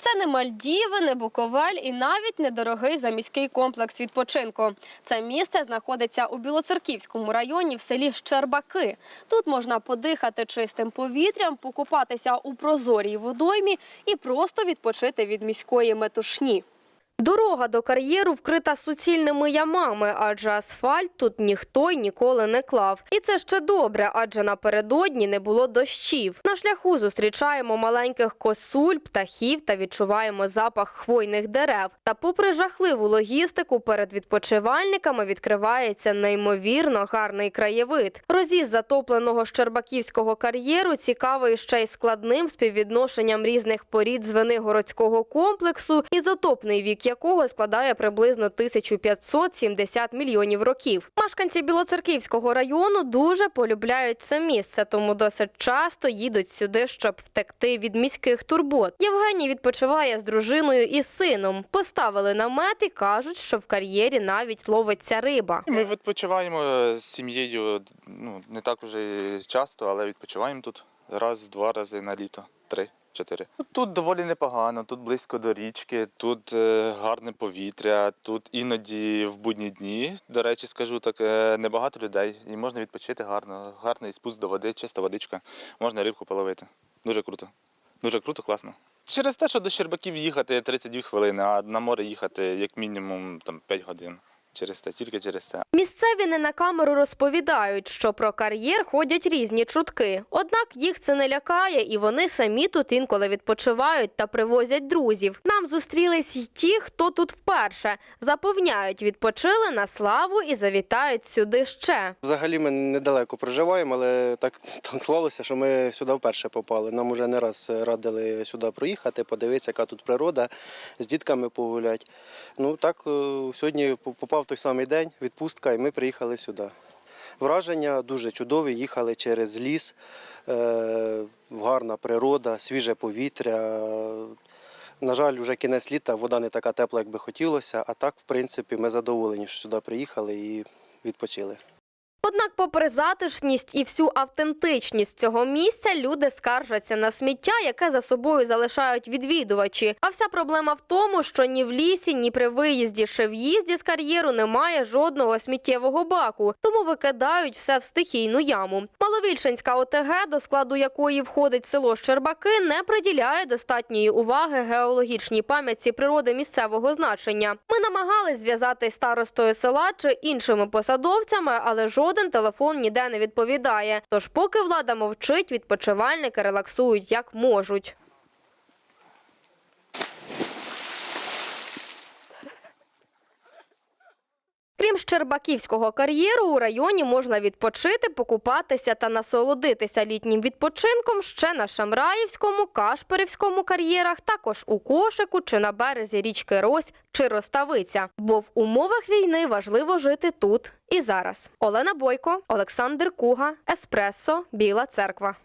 Це не Мальдіви, не Буковель і навіть недорогий заміський комплекс відпочинку. Це місце знаходиться у Білоцерківському районі в селі Щербаки. Тут можна подихати чистим повітрям, покупатися у прозорій водоймі і просто відпочити від міської метушні. Дорога до кар'єру вкрита суцільними ямами, адже асфальт тут ніхто й ніколи не клав. І це ще добре, адже напередодні не було дощів. На шляху зустрічаємо маленьких косуль, птахів та відчуваємо запах хвойних дерев. Та попри жахливу логістику, перед відпочивальниками відкривається неймовірно гарний краєвид. Роз'їзд затопленого Щербаківського кар'єру цікавий ще й складним співвідношенням різних порід Звенигородського комплексу, ізотопний вік якого складає приблизно 1570 мільйонів років. Мешканці Білоцерківського району дуже полюбляють це місце, тому досить часто їдуть сюди, щоб втекти від міських турбот. Євгеній відпочиває з дружиною і сином. Поставили намет і кажуть, що в кар'єрі навіть ловиться риба. Ми відпочиваємо з сім'єю, ну не так уже часто, але відпочиваємо тут раз-два рази на літо, три. Чотири. Тут доволі непогано, тут близько до річки, тут е, гарне повітря, тут іноді в будні дні, до речі, скажу так, е, небагато людей і можна відпочити гарно. Гарний спуск до води, чиста водичка, можна рибку половити. Дуже круто. Дуже круто, класно. Через те, що до Щербаків їхати 32 хвилини, а на море їхати як мінімум там, 5 годин. Через те, тільки через це. Місцеві не на камеру розповідають, що про кар'єр ходять різні чутки. Однак їх це не лякає, і вони самі тут інколи відпочивають та привозять друзів. Нам зустрілись й ті, хто тут вперше. Запевняють, відпочили на славу і завітають сюди ще. Взагалі ми недалеко проживаємо, але так склалося, що ми сюди вперше попали. Нам вже не раз радили сюди проїхати, подивитися, яка тут природа, з дітками погуляти. Ну так е, сьогодні попав той самий день, відпустка, і ми приїхали сюди. Враження дуже чудові, їхали через ліс, е, гарна природа, свіже повітря. На жаль, вже кінець літа, вода не така тепла, як би хотілося, а так, в принципі, ми задоволені, що сюди приїхали і відпочили. Однак, попри затишність і всю автентичність цього місця, люди скаржаться на сміття, яке за собою залишають відвідувачі. А вся проблема в тому, що ні в лісі, ні при виїзді чи в'їзді з кар'єру немає жодного сміттєвого баку, тому викидають все в стихійну яму. Маловільшинська ОТГ, до складу якої входить село Щербаки, не приділяє достатньої уваги геологічній пам'ятці природи місцевого значення. Ми намагались зв'язати старостою села чи іншими посадовцями, але жоден телефон ніде не відповідає. Тож, поки влада мовчить, відпочивальники релаксують як можуть. Крім Щербаківського кар'єру, у районі можна відпочити, покупатися та насолодитися літнім відпочинком ще на Шамраївському, Кашпирівському кар'єрах, також у Кошику чи на березі річки Рось чи Роставиця. Бо в умовах війни важливо жити тут і зараз. Олена Бойко, Олександр Куга, Еспресо, Біла Церква.